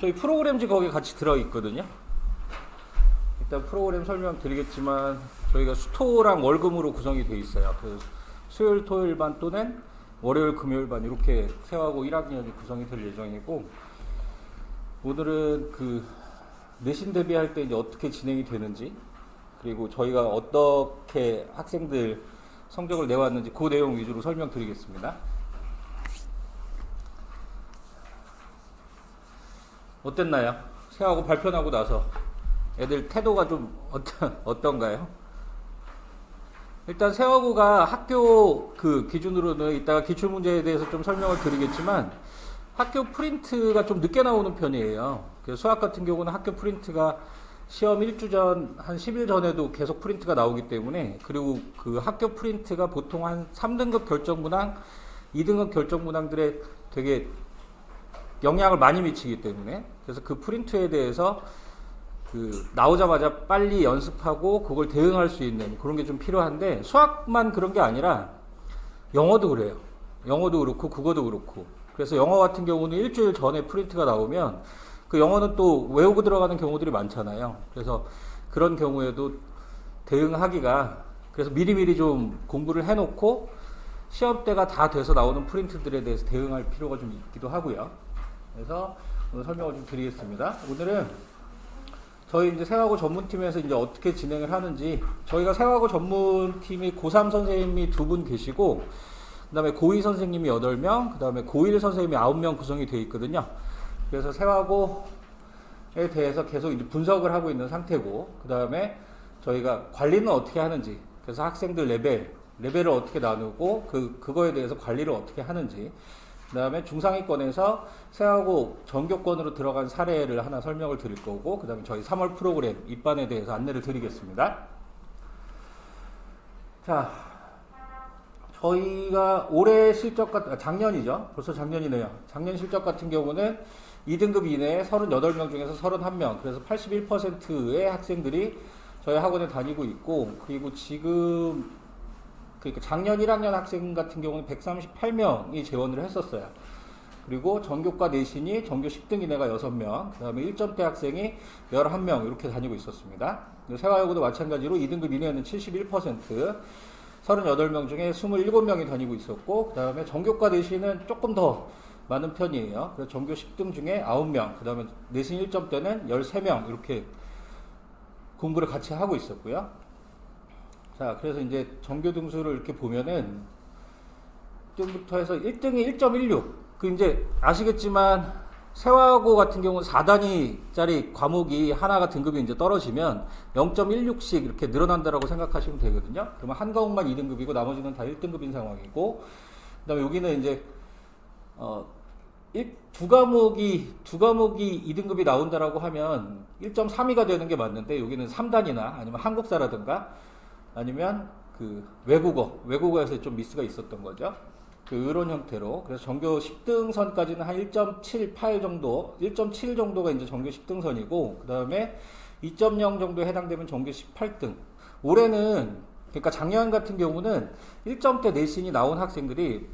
저희 프로그램지 거기 같이 들어 있거든요. 일단 프로그램 설명 드리겠지만 저희가 수토랑 월금으로 구성이 돼 있어요. 그 수요일 토요일 반 또는 월요일 금요일 반 이렇게 세하고 1학년이 구성이 될 예정이고 오늘은 그 내신 대비할 때 이제 어떻게 진행이 되는지 그리고 저희가 어떻게 학생들 성적을 내왔는지 그 내용 위주로 설명드리겠습니다. 어땠나요? 세하고 발표 나고 나서 애들 태도가 좀 어떤 어떤가요? 일단 세하고가 학교 그 기준으로는 이따가 기출 문제에 대해서 좀 설명을 드리겠지만 학교 프린트가 좀 늦게 나오는 편이에요. 그래서 수학 같은 경우는 학교 프린트가 시험 1주 전, 한 10일 전에도 계속 프린트가 나오기 때문에, 그리고 그 학교 프린트가 보통 한 3등급 결정 문항, 2등급 결정 문항들에 되게 영향을 많이 미치기 때문에, 그래서 그 프린트에 대해서 그 나오자마자 빨리 연습하고 그걸 대응할 수 있는 그런 게 좀 필요한데, 수학만 그런 게 아니라 영어도 그래요. 영어도 그렇고, 국어도 그렇고. 그래서 영어 같은 경우는 일주일 전에 프린트가 나오면 그 영어는 또 외우고 들어가는 경우들이 많잖아요. 그래서 그런 경우에도 대응하기가 그래서 미리미리 좀 공부를 해놓고 시험 때가 다 돼서 나오는 프린트들에 대해서 대응할 필요가 좀 있기도 하고요. 그래서 오늘 설명을 좀 드리겠습니다. 오늘은 저희 이제 세화고 전문팀에서 이제 어떻게 진행을 하는지 저희가 세화고 전문팀이 고3 선생님이 두 분 계시고 그다음에 고2 선생님이 8명, 그다음에 고1 선생님이 9명 구성이 되어 있거든요. 그래서 세화고에 대해서 계속 이제 분석을 하고 있는 상태고, 그 다음에 저희가 관리는 어떻게 하는지, 그래서 학생들 레벨, 레벨을 어떻게 나누고, 그, 그거에 대해서 관리를 어떻게 하는지, 그 다음에 중상위권에서 세하고 전교권으로 들어간 사례를 하나 설명을 드릴 거고, 그 다음에 저희 3월 프로그램 입반에 대해서 안내를 드리겠습니다. 자, 저희가 올해 실적 같은, 아, 작년이죠. 벌써 작년이네요. 작년 실적 같은 경우는 2등급 이내에 38명 중에서 31명, 그래서 81%의 학생들이 저희 학원에 다니고 있고, 그리고 지금, 그러니까 작년 1학년 학생 같은 경우는 138명이 재원을 했었어요. 그리고 전교과 내신이 전교 10등 이내가 6명, 그 다음에 1점대 학생이 11명 이렇게 다니고 있었습니다. 세화여고도 마찬가지로 2등급 이내에는 71%, 38명 중에 27명이 다니고 있었고, 그 다음에 전교과 내신은 조금 더 많은 편이에요. 그래서 전교 10등 중에 9명, 그 다음에 내신 1점대는 13명, 이렇게 공부를 같이 하고 있었고요. 자, 그래서 이제 전교 등수를 이렇게 보면은 1등부터 해서 1등이 1.16. 그 이제 아시겠지만 세화고 같은 경우는 4단위짜리 과목이 하나가 등급이 이제 떨어지면 0.16씩 이렇게 늘어난다라고 생각하시면 되거든요. 그러면 한 과목만 2등급이고 나머지는 다 1등급인 상황이고 그다음에 여기는 이제 어, 일, 두 과목이 두 과목이 2등급이 나온다라고 하면 1.32가 되는 게 맞는데 여기는 3단이나 아니면 한국사라든가 아니면 그 외국어 외국어에서 좀 미스가 있었던 거죠. 그 이런 형태로 그래서 전교 10등 선까지는 한 1.78 정도, 1.7 정도가 이제 전교 10등 선이고 그 다음에 2.0 정도에 해당되면 전교 18등. 올해는 그러니까 작년 같은 경우는 1점대 내신이 나온 학생들이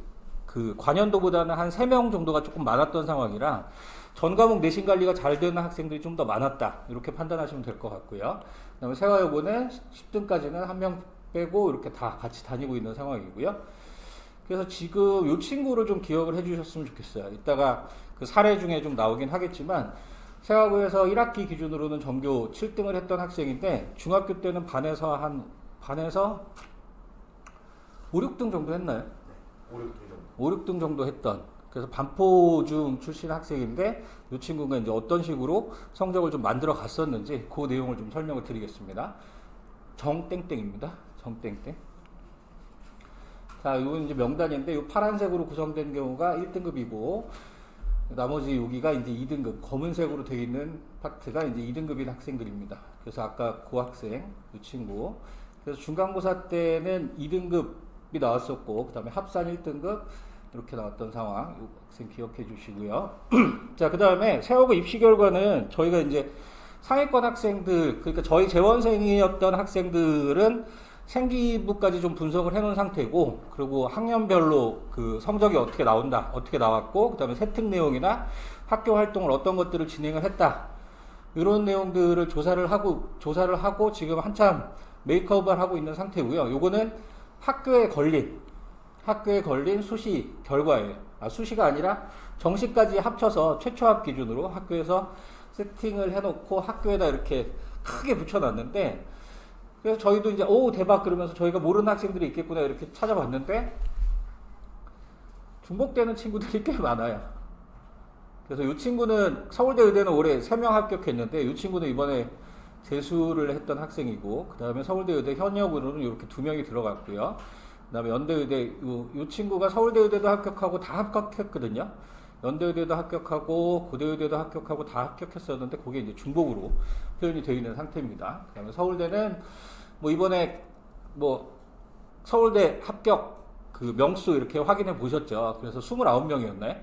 그 관연도보다는 한 3명 정도가 조금 많았던 상황이라 전 과목 내신 관리가 잘 되는 학생들이 좀 더 많았다. 이렇게 판단하시면 될 것 같고요. 그 다음에 세화여고는 10등까지는 한 명 빼고 이렇게 다 같이 다니고 있는 상황이고요. 그래서 지금 이 친구를 좀 기억을 해주셨으면 좋겠어요. 이따가 그 사례 중에 좀 나오긴 하겠지만 세화고에서 1학기 기준으로는 전교 7등을 했던 학생인데 중학교 때는 반에서 한 반에서 5, 6등 정도 했나요? 5, 6등 정도. 5, 6등 정도 했던 그래서 반포중 출신 학생인데 이 친구가 이제 어떤 식으로 성적을 좀 만들어 갔었는지 그 내용을 좀 설명을 드리겠습니다. 정땡땡입니다. 정땡땡. 자, 이건 이제 명단인데 이 파란색으로 구성된 경우가 1등급이고 나머지 여기가 이제 2등급 검은색으로 되어 있는 파트가 이제 2등급인 학생들입니다. 그래서 아까 그 학생, 이 친구. 그래서 중간고사 때는 2등급이 나왔었고 그 다음에 합산 1등급 이렇게 나왔던 상황. 이 학생 기억해 주시고요. 자, 그 다음에 세월고 입시 결과는 저희가 이제 상위권 학생들 그러니까 저희 재원생이었던 학생들은 생기부까지 좀 분석을 해놓은 상태고 그리고 학년별로 그 성적이 어떻게 나온다 어떻게 나왔고 그 다음에 세특 내용이나 학교 활동을 어떤 것들을 진행을 했다. 이런 내용들을 조사를 하고 조사를 하고 지금 한참 메이크업을 하고 있는 상태고요. 요거는 학교에 걸린 학교에 걸린 수시 결과예요. 아, 수시가 아니라 정시까지 합쳐서 최초 합 기준으로 학교에서 세팅을 해놓고 학교에다 이렇게 크게 붙여놨는데 그래서 저희도 이제 오 대박 그러면서 저희가 모르는 학생들이 있겠구나 이렇게 찾아봤는데 중복되는 친구들이 꽤 많아요. 그래서 이 친구는 서울대 의대는 올해 3명 합격했는데 이 친구는 이번에 재수를 했던 학생이고 그 다음에 서울대 의대 현역으로는 이렇게 두 명이 들어갔고요. 그 다음에 연대 의대 이, 이 친구가 서울대 의대도 합격하고 다 합격했거든요. 연대 의대도 합격하고 고대 의대도 합격하고 다 합격했었는데 그게 이제 중복으로 표현이 되어 있는 상태입니다. 그 다음에 서울대는 뭐 이번에 뭐 서울대 합격 그 명수 이렇게 확인해 보셨죠. 그래서 29명이었나요?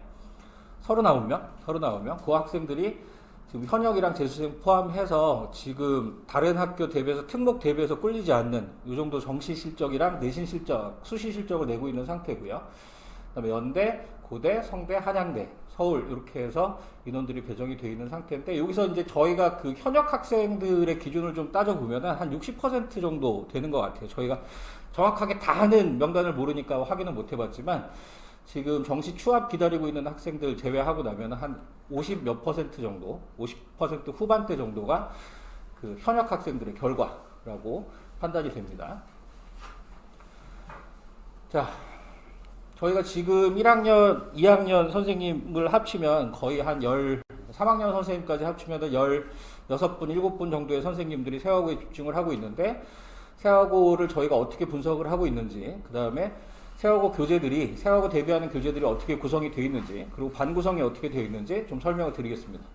39명? 39명? 그 학생들이 지금 현역이랑 재수생 포함해서 지금 다른 학교 대비해서 특목 대비해서 꿀리지 않는 이 정도 정시 실적이랑 내신 실적, 수시 실적을 내고 있는 상태고요. 그다음에 연대, 고대, 성대, 한양대, 서울 이렇게 해서 인원들이 배정이 되어 있는 상태인데 여기서 이제 저희가 그 현역 학생들의 기준을 좀 따져 보면은 한 60% 정도 되는 것 같아요. 저희가 정확하게 다 하는 명단을 모르니까 확인은 못 해봤지만 지금 정시 추합 기다리고 있는 학생들 제외하고 나면 한 50 몇 퍼센트 정도, 50% 후반대 정도가 그 현역 학생들의 결과라고 판단이 됩니다. 자, 저희가 지금 1학년, 2학년 선생님을 합치면 거의 한 10, 3학년 선생님까지 합치면 16분, 7분 정도의 선생님들이 세화고에 집중을 하고 있는데 세화고를 저희가 어떻게 분석을 하고 있는지, 그 다음에 세화고 교재들이, 세화고 대비하는 교재들이 어떻게 구성이 되어 있는지, 그리고 반 구성이 어떻게 되어 있는지 좀 설명을 드리겠습니다.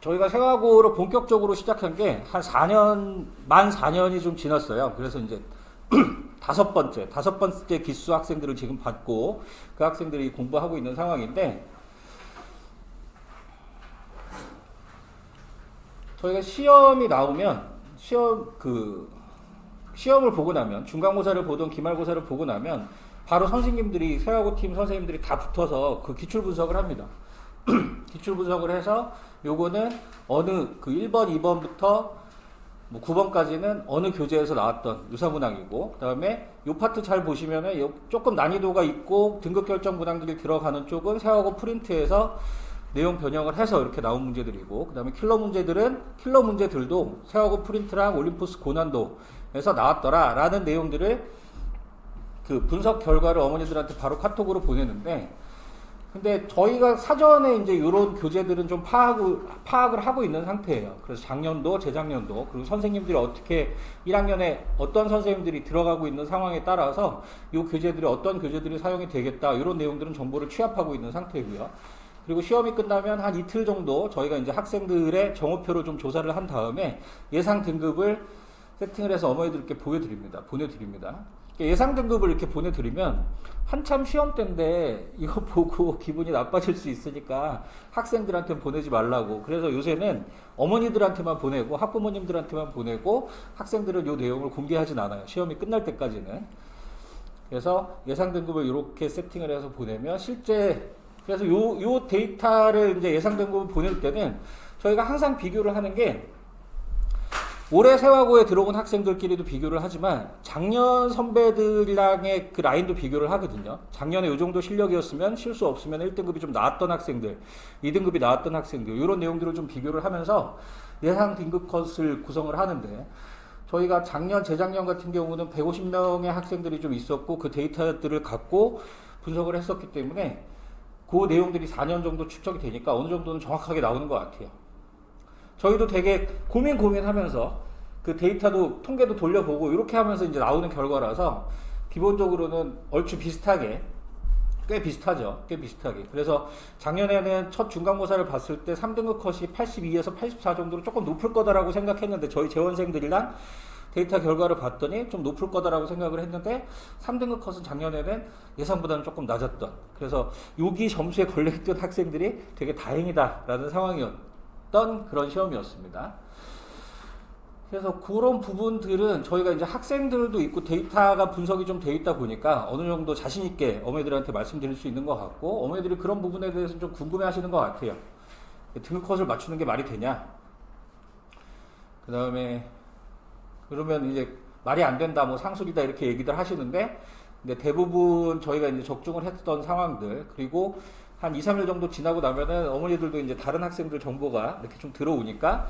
저희가 세화고를 본격적으로 시작한 게 한 4년, 만 4년이 좀 지났어요. 그래서 이제 다섯 번째, 다섯 번째 기수 학생들을 지금 받고 그 학생들이 공부하고 있는 상황인데 저희가 시험이 나오면 시험 그 시험을 보고 나면 중간고사를 보든 기말고사를 보고 나면 바로 선생님들이 세하고 팀 선생님들이 다 붙어서 그 기출 분석을 합니다. 기출 분석을 해서 요거는 어느 그 1번, 2번부터 뭐 9번까지는 어느 교재에서 나왔던 유사문항이고 그다음에 요 파트 잘 보시면은 요 조금 난이도가 있고 등급 결정 문항들이 들어가는 쪽은 세하고 프린트에서 내용 변형을 해서 이렇게 나온 문제들이고 그 다음에 킬러 문제들은 킬러 문제들도 세하고 프린트랑 올림푸스 고난도에서 나왔더라 라는 내용들을 그 분석 결과를 어머니들한테 바로 카톡으로 보내는데 근데 저희가 사전에 이제 이런 교재들은 좀 파악을, 파악을 하고 있는 상태예요. 그래서 작년도, 재작년도, 그리고 선생님들이 어떻게 1학년에 어떤 선생님들이 들어가고 있는 상황에 따라서 이 교재들이 어떤 교재들이 사용이 되겠다, 이런 내용들은 정보를 취합하고 있는 상태고요. 그리고 시험이 끝나면 한 이틀 정도 저희가 이제 학생들의 정오표를 좀 조사를 한 다음에 예상 등급을 세팅을 해서 어머니들께 보여드립니다. 보내드립니다. 예상 등급을 이렇게 보내드리면 한참 시험 때인데 이거 보고 기분이 나빠질 수 있으니까 학생들한테 보내지 말라고. 그래서 요새는 어머니들한테만 보내고 학부모님들한테만 보내고 학생들은 이 내용을 공개하진 않아요. 시험이 끝날 때까지는. 그래서 예상 등급을 이렇게 세팅을 해서 보내면 실제 그래서 요, 요 데이터를 이제 예상 등급을 보낼 때는 저희가 항상 비교를 하는 게 올해 세화고에 들어온 학생들끼리도 비교를 하지만 작년 선배들이랑의 그 라인도 비교를 하거든요. 작년에 이 정도 실력이었으면 실수 없으면 1등급이 좀 나왔던 학생들, 2등급이 나왔던 학생들 이런 내용들을 좀 비교를 하면서 예상 등급 컷을 구성을 하는데 저희가 작년, 재작년 같은 경우는 150명의 학생들이 좀 있었고 그 데이터들을 갖고 분석을 했었기 때문에 그 내용들이 4년 정도 축적이 되니까 어느 정도는 정확하게 나오는 것 같아요. 저희도 되게 고민 고민하면서 그 데이터도 통계도 돌려보고 이렇게 하면서 이제 나오는 결과라서 기본적으로는 얼추 비슷하게 꽤 비슷하죠. 꽤 비슷하게. 그래서 작년에는 첫 중간고사를 봤을 때 3등급 컷이 82에서 84 정도로 조금 높을 거다라고 생각했는데 저희 재원생들이랑 데이터 결과를 봤더니 좀 높을 거다라고 생각을 했는데 3등급 컷은 작년에는 예상보다는 조금 낮았던 그래서 여기 점수에 걸려있던 학생들이 되게 다행이다라는 상황이었던 그런 시험이었습니다. 그래서 그런 부분들은 저희가 이제 학생들도 있고 데이터가 분석이 좀 돼 있다 보니까 어느 정도 자신 있게 어머니들한테 말씀드릴 수 있는 것 같고 어머니들이 그런 부분에 대해서 좀 궁금해하시는 것 같아요. 등급컷을 맞추는 게 말이 되냐? 그 다음에 그러면 이제 말이 안 된다, 뭐 상술이다 이렇게 얘기들 하시는데 근데 대부분 저희가 이제 적중을 했던 상황들 그리고 한 2, 3일 정도 지나고 나면은 어머니들도 이제 다른 학생들 정보가 이렇게 좀 들어오니까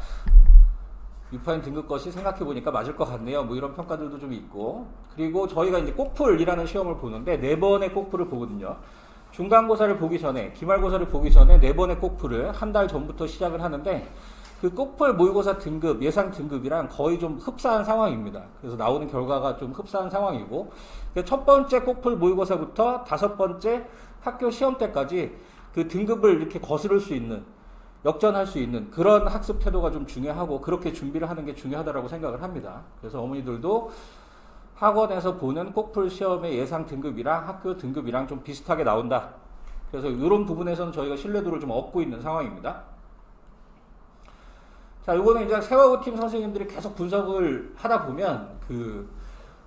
6파인 등급 것이 생각해 보니까 맞을 것 같네요. 뭐 이런 평가들도 좀 있고. 그리고 저희가 이제 꼭풀이라는 시험을 보는데 네 번의 꼭풀을 보거든요. 중간고사를 보기 전에, 기말고사를 보기 전에 네 번의 꼭풀을 한 달 전부터 시작을 하는데 그 꼭풀 모의고사 등급, 예상 등급이랑 거의 좀 흡사한 상황입니다. 그래서 나오는 결과가 좀 흡사한 상황이고 그첫 번째 꼭풀 모의고사부터 다섯 번째 학교 시험 때까지 그 등급을 이렇게 거스를 수 있는 역전할 수 있는 그런 학습 태도가 좀 중요하고 그렇게 준비를 하는 게 중요하다고 생각을 합니다. 그래서 어머니들도 학원에서 보는 꼭풀 시험의 예상 등급이랑 학교 등급이랑 좀 비슷하게 나온다. 그래서 이런 부분에서는 저희가 신뢰도를 좀 얻고 있는 상황입니다. 자, 이거는 이제 세화고 팀 선생님들이 계속 분석을 하다 보면 그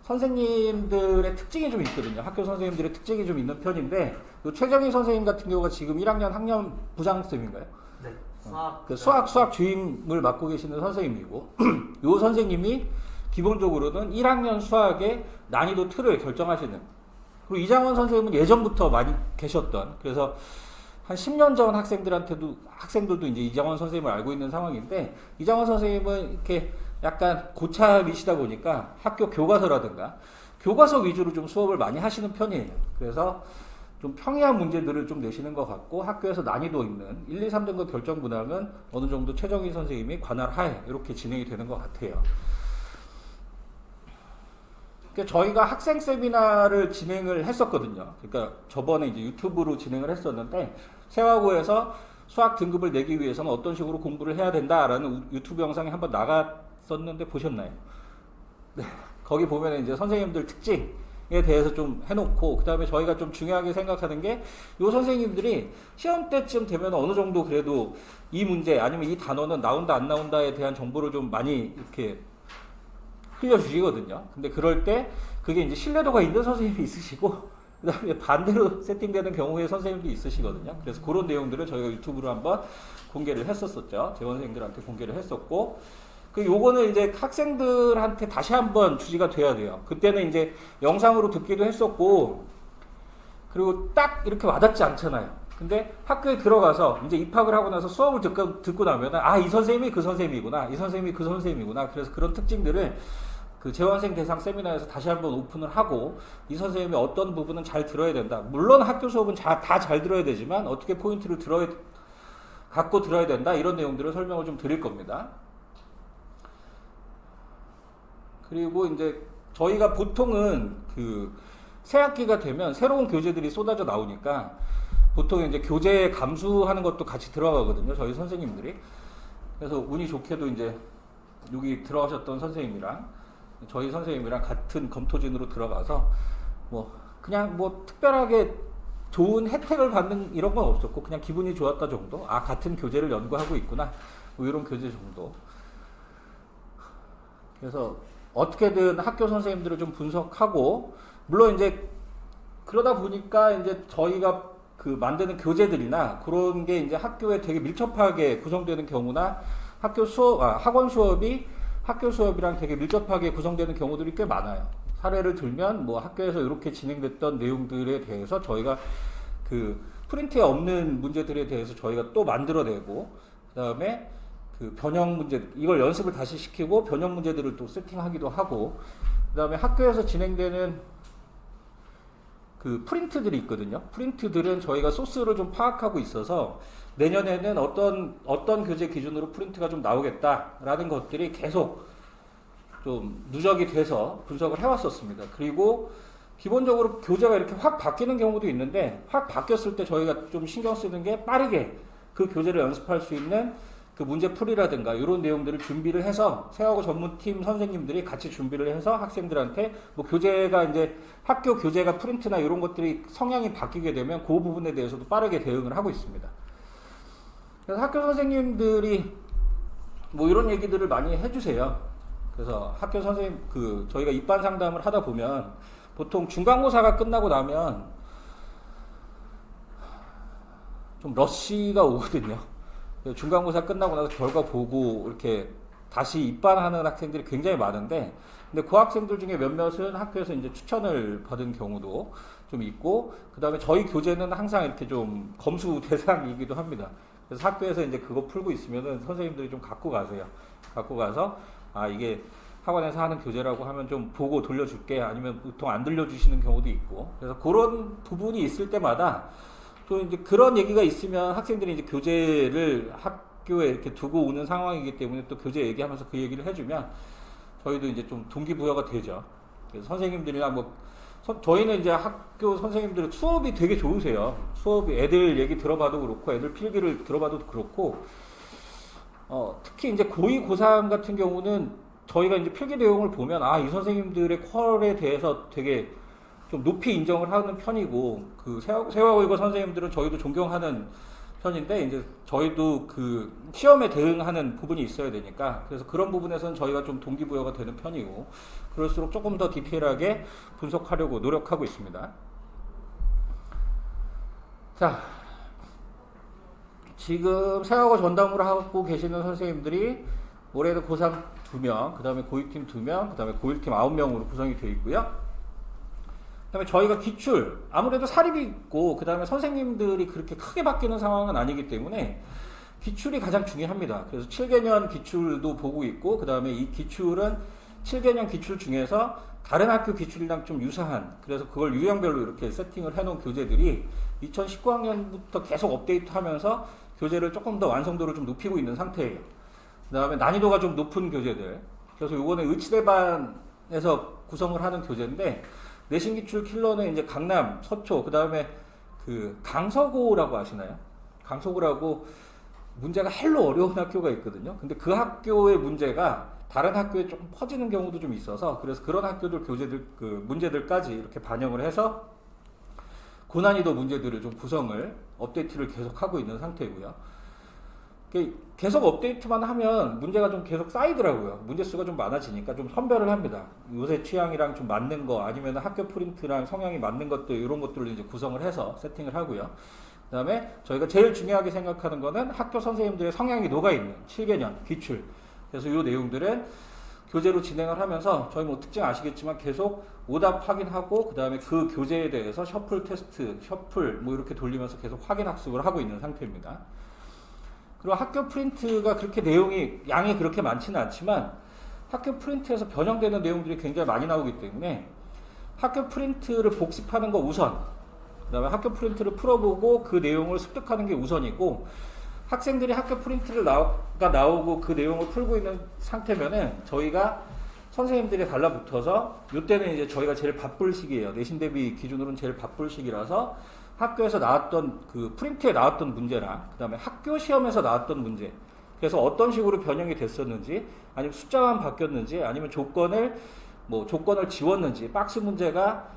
선생님들의 특징이 좀 있거든요. 학교 선생님들의 특징이 좀 있는 편인데 그 최정희 선생님 같은 경우가 지금 1학년 학년 부장쌤인가요? 네. 수학. 그 수학 수학 주임을 맡고 계시는 선생님이고 요 선생님이 기본적으로는 1학년 수학의 난이도 틀을 결정하시는 그리고 이장원 선생님은 예전부터 많이 계셨던 그래서 한 10년 전 학생들한테도 학생들도 이제 이장원 선생님을 알고 있는 상황인데 이장원 선생님은 이렇게 약간 고참이시다 보니까 학교 교과서라든가 교과서 위주로 좀 수업을 많이 하시는 편이에요. 그래서 좀 평이한 문제들을 좀 내시는 것 같고 학교에서 난이도 있는 1, 2, 3등급 결정 분함은 어느 정도 최정희 선생님이 관할 하에 이렇게 진행이 되는 것 같아요. 그러니까 저희가 학생 세미나를 진행을 했었거든요. 그러니까 저번에 이제 유튜브로 진행을 했었는데 세화고에서 수학 등급을 내기 위해서는 어떤 식으로 공부를 해야 된다라는 우- 유튜브 영상이 한번 나갔었는데 보셨나요? 네. 거기 보면 이제 선생님들 특징 에 대해서 좀 해놓고 그 다음에 저희가 좀 중요하게 생각하는 게 요 선생님들이 시험 때쯤 되면 어느 정도 그래도 이 문제 아니면 이 단어는 나온다 안 나온다에 대한 정보를 좀 많이 이렇게 흘려주시거든요. 근데 그럴 때 그게 이제 신뢰도가 있는 선생님이 있으시고 그 다음에 반대로 세팅되는 경우의 선생님도 있으시거든요. 그래서 그런 내용들을 저희가 유튜브로 한번 공개를 했었었죠. 재원생들한테 공개를 했었고 그 요거는 이제 학생들한테 다시 한번 주지가 돼야 돼요. 그때는 이제 영상으로 듣기도 했었고 그리고 딱 이렇게 와닿지 않잖아요. 근데 학교에 들어가서 이제 입학을 하고 나서 수업을 듣고, 듣고 나면 아, 이 선생님이 그 선생님이구나. 이 선생님이 그 선생님이구나. 그래서 그런 특징들을 그 재원생 대상 세미나에서 다시 한번 오픈을 하고 이 선생님이 어떤 부분은 잘 들어야 된다. 물론 학교 수업은 다 잘 들어야 되지만 어떻게 포인트를 들어야 갖고 들어야 된다. 이런 내용들을 설명을 좀 드릴 겁니다. 그리고 이제 저희가 보통은 그 새학기가 되면 새로운 교재들이 쏟아져 나오니까 보통 이제 교재 감수하는 것도 같이 들어가거든요. 저희 선생님들이. 그래서 운이 좋게도 이제 여기 들어가셨던 선생님이랑 저희 선생님이랑 같은 검토진으로 들어가서 뭐 그냥 뭐 특별하게 좋은 혜택을 받는 이런 건 없었고 그냥 기분이 좋았다 정도. 아 같은 교재를 연구하고 있구나. 뭐 이런 교재 정도. 그래서 어떻게든 학교 선생님들을 좀 분석하고 물론 이제 그러다 보니까 이제 저희가 그 만드는 교재들이나 그런 게 이제 학교에 되게 밀접하게 구성되는 경우나 학교 수업 아, 학원 수업이 학교 수업이랑 되게 밀접하게 구성되는 경우들이 꽤 많아요. 사례를 들면 뭐 학교에서 이렇게 진행됐던 내용들에 대해서 저희가 그 프린트에 없는 문제들에 대해서 저희가 또 만들어내고 그다음에 그 변형 문제 이걸 연습을 다시 시키고 변형 문제들을 또 세팅하기도 하고 그다음에 학교에서 진행되는 그 프린트들이 있거든요. 프린트들은 저희가 소스를 좀 파악하고 있어서 내년에는 어떤 어떤 교재 기준으로 프린트가 좀 나오겠다라는 것들이 계속 좀 누적이 돼서 분석을 해왔었습니다. 그리고 기본적으로 교재가 이렇게 확 바뀌는 경우도 있는데 확 바뀌었을 때 저희가 좀 신경 쓰는 게 빠르게 그 교재를 연습할 수 있는 그 문제 풀이라든가 이런 내용들을 준비를 해서 세하고 전문팀 선생님들이 같이 준비를 해서 학생들한테 뭐 교재가 이제 학교 교재가 프린트나 이런 것들이 성향이 바뀌게 되면 그 부분에 대해서도 빠르게 대응을 하고 있습니다. 그래서 학교 선생님들이 뭐 이런 얘기들을 많이 해주세요. 그래서 학교 선생님 그 저희가 입반 상담을 하다 보면 보통 중간고사가 끝나고 나면 좀 러쉬가 오거든요. 중간고사 끝나고 나서 결과 보고 이렇게 다시 입반하는 학생들이 굉장히 많은데 근데 그 학생들 중에 몇몇은 학교에서 이제 추천을 받은 경우도 좀 있고 그다음에 저희 교재는 항상 이렇게 좀 검수 대상이기도 합니다. 그래서 학교에서 이제 그거 풀고 있으면은 선생님들이 좀 갖고 가세요. 갖고 가서 아 이게 학원에서 하는 교재라고 하면 좀 보고 돌려줄게 아니면 보통 안 들려주시는 경우도 있고 그래서 그런 부분이 있을 때마다 또 이제 그런 얘기가 있으면 학생들이 이제 교재를 학교에 이렇게 두고 오는 상황이기 때문에 또 교재 얘기하면서 그 얘기를 해주면 저희도 이제 좀 동기부여가 되죠. 그래서 선생님들이랑 뭐 선- 저희는 이제 학교 선생님들은 수업이 되게 좋으세요. 수업이 애들 얘기 들어봐도 그렇고 애들 필기를 들어봐도 그렇고 어, 특히 이제 고2, 고3 같은 경우는 저희가 이제 필기 내용을 보면 아, 이 선생님들의 퀄에 대해서 되게 좀 높이 인정을 하는 편이고 그 세화- 세화고이고 선생님들은 저희도 존경하는 편인데 이제 저희도 그 시험에 대응하는 부분이 있어야 되니까 그래서 그런 부분에서는 저희가 좀 동기부여가 되는 편이고 그럴수록 조금 더 디테일하게 분석하려고 노력하고 있습니다. 자, 지금 세하고 전담으로 하고 계시는 선생님들이 올해는 고3 2명, 그 다음에 고2팀 2명, 그 다음에 고1팀 9명으로 구성이 되어 있고요. 그 다음에 저희가 기출, 아무래도 사립이 있고, 그 다음에 선생님들이 그렇게 크게 바뀌는 상황은 아니기 때문에 기출이 가장 중요합니다. 그래서 7개년 기출도 보고 있고, 그 다음에 이 기출은 7개년 기출 중에서 다른 학교 기출이랑 좀 유사한, 그래서 그걸 유형별로 이렇게 세팅을 해놓은 교재들이 2019학년부터 계속 업데이트 하면서 교재를 조금 더 완성도를 좀 높이고 있는 상태예요. 그 다음에 난이도가 좀 높은 교재들. 그래서 요거는 의치대반에서 구성을 하는 교재인데, 내신 기출 킬러는 이제 강남, 서초, 그 다음에 그 강서고라고 아시나요? 강서고라고 문제가 헬로 어려운 학교가 있거든요. 근데 그 학교의 문제가 다른 학교에 조금 퍼지는 경우도 좀 있어서 그래서 그런 학교들 교재들 그 문제들까지 이렇게 반영을 해서 고난이도 문제들을 좀 구성을 업데이트를 계속 하고 있는 상태고요. 이게 계속 업데이트만 하면 문제가 좀 계속 쌓이더라고요. 문제 수가 좀 많아지니까 좀 선별을 합니다. 요새 취향이랑 좀 맞는 거 아니면 학교 프린트랑 성향이 맞는 것들 이런 것들을 이제 구성을 해서 세팅을 하고요. 그 다음에 저희가 제일 중요하게 생각하는 거는 학교 선생님들의 성향이 녹아 있는 7개년 기출. 그래서 이 내용들은 교재로 진행을 하면서 저희 뭐 특징 아시겠지만 계속 오답 확인하고 그 다음에 그 교재에 대해서 셔플 테스트, 셔플 뭐 이렇게 돌리면서 계속 확인 학습을 하고 있는 상태입니다. 그리고 학교 프린트가 그렇게 내용이 양이 그렇게 많지는 않지만 학교 프린트에서 변형되는 내용들이 굉장히 많이 나오기 때문에 학교 프린트를 복습하는 거 우선 그다음에 학교 프린트를 풀어보고 그 내용을 습득하는 게 우선이고 학생들이 학교 프린트를 나가 나오고 그 내용을 풀고 있는 상태면은 저희가 선생님들이 달라붙어서 이때는 이제 저희가 제일 바쁠 시기예요. 내신 대비 기준으로는 제일 바쁠 시기라서 학교에서 나왔던 그 프린트에 나왔던 문제랑 그다음에 학교 시험에서 나왔던 문제. 그래서 어떤 식으로 변형이 됐었는지 아니면 숫자만 바뀌었는지 아니면 조건을 뭐 조건을 지웠는지 박스 문제가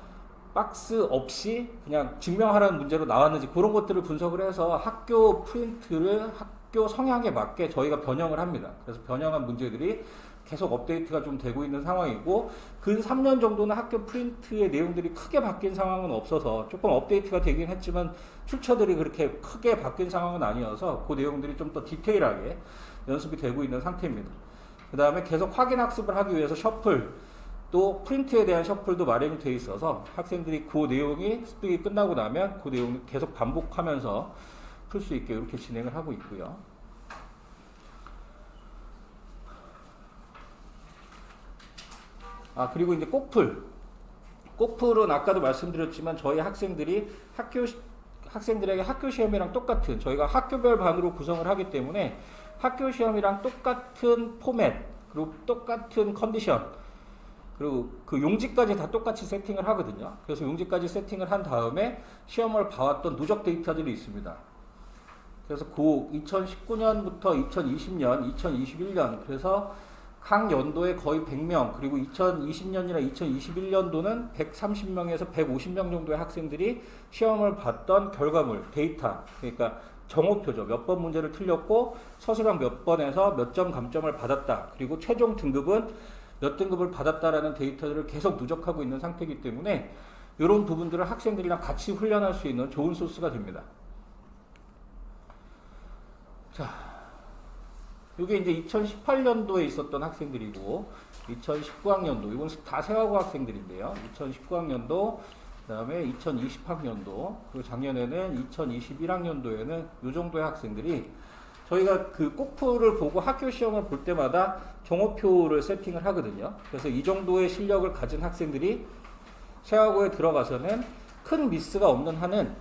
박스 없이 그냥 증명하라는 문제로 나왔는지 그런 것들을 분석을 해서 학교 프린트를 학 교 성향에 맞게 저희가 변형을 합니다. 그래서 변형한 문제들이 계속 업데이트가 좀 되고 있는 상황이고 근 3년 정도는 학교 프린트의 내용들이 크게 바뀐 상황은 없어서 조금 업데이트가 되긴 했지만 출처들이 그렇게 크게 바뀐 상황은 아니어서 그 내용들이 좀 더 디테일하게 연습이 되고 있는 상태입니다. 그 다음에 계속 확인 학습을 하기 위해서 셔플 또 프린트에 대한 셔플도 마련이 돼 있어서 학생들이 그 내용이 습득이 끝나고 나면 그 내용을 계속 반복하면서 풀수 있게 이렇게 진행을 하고 있고요. 아 그리고 이제 꼭풀 꼭풀은 아까도 말씀드렸지만 저희 학생들이 학교 시- 학생들에게 학교 시험이랑 똑같은 저희가 학교별 반으로 구성을 하기 때문에 학교 시험이랑 똑같은 포맷 그리고 똑같은 컨디션 그리고 그 용지까지 다 똑같이 세팅을 하거든요. 그래서 용지까지 세팅을 한 다음에 시험을 봐왔던 누적 데이터들이 있습니다. 그래서 그 2019년부터 2020년, 2021년 그래서 각 연도에 거의 100명 그리고 2020년이나 2021년도는 130명에서 150명 정도의 학생들이 시험을 봤던 결과물 데이터 그러니까 정오표죠 몇 번 문제를 틀렸고 서술형 몇 번에서 몇 점 감점을 받았다 그리고 최종 등급은 몇 등급을 받았다라는 데이터들을 계속 누적하고 있는 상태이기 때문에 이런 부분들을 학생들이랑 같이 훈련할 수 있는 좋은 소스가 됩니다. 자, 이게 이제 2018년도에 있었던 학생들이고 2019학년도 이건 다 세화고 학생들인데요. 2019학년도 그다음에 2020학년도 그리고 작년에는 2021학년도에는 이 정도의 학생들이 저희가 그 꼭프를 보고 학교 시험을 볼 때마다 종업표를 세팅을 하거든요. 그래서 이 정도의 실력을 가진 학생들이 세화고에 들어가서는 큰 미스가 없는 한은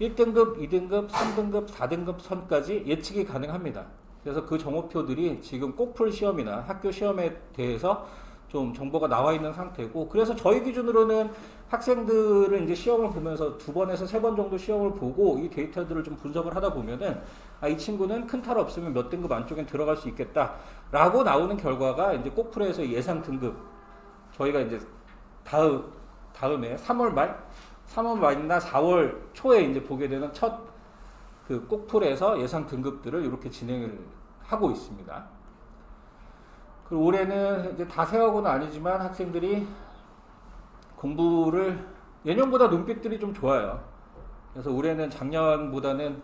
1등급, 2등급, 3등급, 4등급 선까지 예측이 가능합니다. 그래서 그 정오표들이 지금 꼭풀 시험이나 학교 시험에 대해서 좀 정보가 나와 있는 상태고 그래서 저희 기준으로는 학생들은 이제 시험을 보면서 두 번에서 세 번 정도 시험을 보고 이 데이터들을 좀 분석을 하다 보면은 아, 이 친구는 큰 탈 없으면 몇 등급 안쪽엔 들어갈 수 있겠다라고 나오는 결과가 이제 꼭풀에서 예상 등급 저희가 이제 다음 다음에 3월 말 3월 말이나 4월 초에 이제 보게 되는 첫 그 꼭풀에서 예상 등급들을 이렇게 진행을 하고 있습니다. 그리고 올해는 이제 다 세하고는 아니지만 학생들이 공부를 예년보다 눈빛들이 좀 좋아요. 그래서 올해는 작년보다는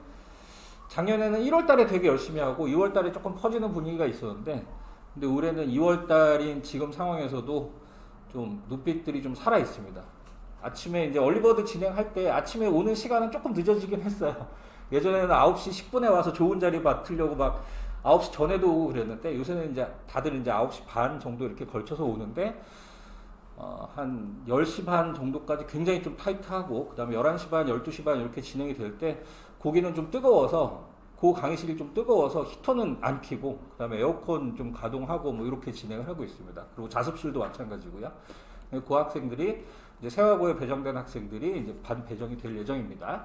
작년에는 1월 달에 되게 열심히 하고 2월 달에 조금 퍼지는 분위기가 있었는데 근데 올해는 2월 달인 지금 상황에서도 좀 눈빛들이 좀 살아 있습니다. 아침에 이제 얼리버드 진행할 때 아침에 오는 시간은 조금 늦어지긴 했어요. 예전에는 9시 10분에 와서 좋은 자리 맡으려고 막 9시 전에도 오고 그랬는데 요새는 이제 다들 이제 9시 반 정도 이렇게 걸쳐서 오는데 어, 한 10시 반 정도까지 굉장히 좀 타이트하고 그 다음에 11시 반, 12시 반 이렇게 진행이 될 때 고기는 좀 뜨거워서 그 강의실이 좀 뜨거워서 히터는 안 켜고 그 다음에 에어컨 좀 가동하고 뭐 이렇게 진행을 하고 있습니다. 그리고 자습실도 마찬가지고요. 그 학생들이 이제 세화고에 배정된 학생들이 이제 반 배정이 될 예정입니다.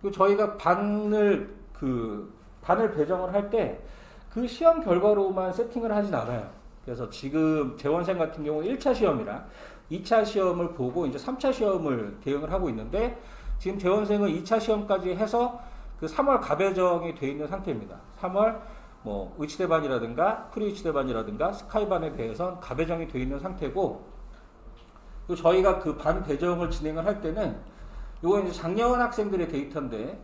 그리고 저희가 반을 그 반을 배정을 할 때 그 시험 결과로만 세팅을 하진 않아요. 그래서 지금 재원생 같은 경우 1차 시험이랑 2차 시험을 보고 이제 3차 시험을 대응을 하고 있는데 지금 재원생은 2차 시험까지 해서 그 3월 가배정이 돼 있는 상태입니다. 3월 뭐 의치대반이라든가 프리의치대반이라든가 스카이반에 대해선 가배정이 돼 있는 상태고 또 저희가 그 반 배정을 진행을 할 때는 요거 이제 작년 학생들의 데이터인데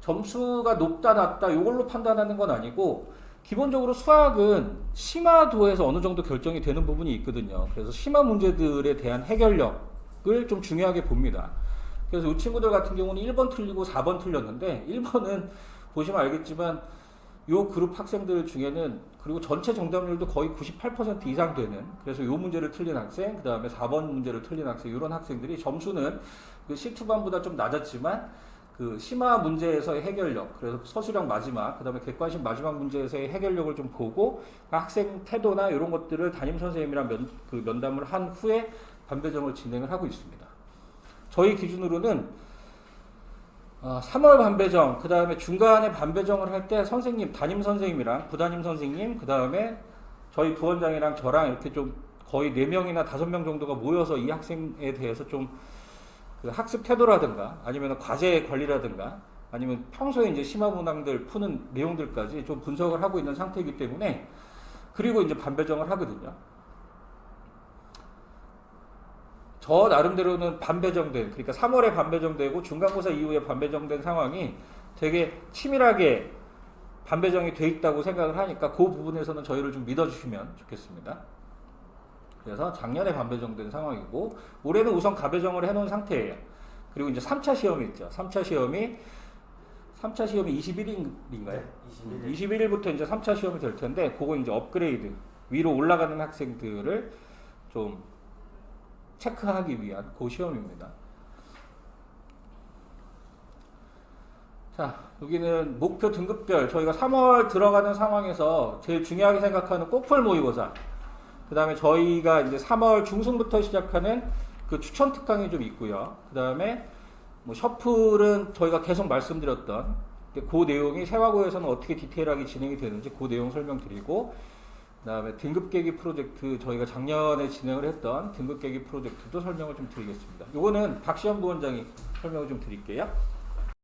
점수가 높다 낮다 이걸로 판단하는 건 아니고 기본적으로 수학은 심화도에서 어느 정도 결정이 되는 부분이 있거든요. 그래서 심화 문제들에 대한 해결력을 좀 중요하게 봅니다. 그래서 이 친구들 같은 경우는 1번 틀리고 4번 틀렸는데 1번은 보시면 알겠지만 요 그룹 학생들 중에는 그리고 전체 정답률도 거의 98% 이상 되는 그래서 요 문제를 틀린 학생 그 다음에 4번 문제를 틀린 학생 이런 학생들이 점수는 그 C2반보다 좀 낮았지만 그 심화 문제에서의 해결력 그래서 서술형 마지막 그 다음에 객관식 마지막 문제에서의 해결력을 좀 보고 그 학생 태도나 이런 것들을 담임 선생님이랑 면, 그 면담을 한 후에 반배정을 진행을 하고 있습니다. 저희 기준으로는 어, 3월 반배정, 그 다음에 중간에 반배정을 할 때 선생님, 담임 선생님이랑 부담임 선생님, 그 다음에 저희 부원장이랑 저랑 이렇게 좀 거의 4명이나 5명 정도가 모여서 이 학생에 대해서 좀 그 학습 태도라든가 아니면 과제 관리라든가 아니면 평소에 이제 심화 문항들 푸는 내용들까지 좀 분석을 하고 있는 상태이기 때문에 그리고 이제 반배정을 하거든요. 저 나름대로는 반배정된 그러니까 3월에 반배정되고 중간고사 이후에 반배정된 상황이 되게 치밀하게 반배정이 돼 있다고 생각을 하니까 그 부분에서는 저희를 좀 믿어주시면 좋겠습니다. 그래서 작년에 반배정된 상황이고 올해는 우선 가배정을 해놓은 상태예요. 그리고 이제 3차 시험이 있죠. 3차 시험이 3차 시험이 21일인가요? 21일. 21일부터 이제 3차 시험이 될 텐데 그거 이제 업그레이드 위로 올라가는 학생들을 좀 체크하기 위한 그 시험입니다. 자, 여기는 목표 등급별 저희가 3월 들어가는 상황에서 제일 중요하게 생각하는 꼭풀 모의고사. 그 다음에 저희가 이제 3월 중순부터 시작하는 그 추천 특강이 좀 있고요. 그 다음에 뭐 셔플은 저희가 계속 말씀드렸던 그 내용이 세화고에서는 어떻게 디테일하게 진행이 되는지 그 내용 설명드리고 그다음에 등급 계기 프로젝트 저희가 작년에 진행을 했던 등급 계기 프로젝트도 설명을 좀 드리겠습니다. 요거는 박시현 부원장이 설명을 좀 드릴게요.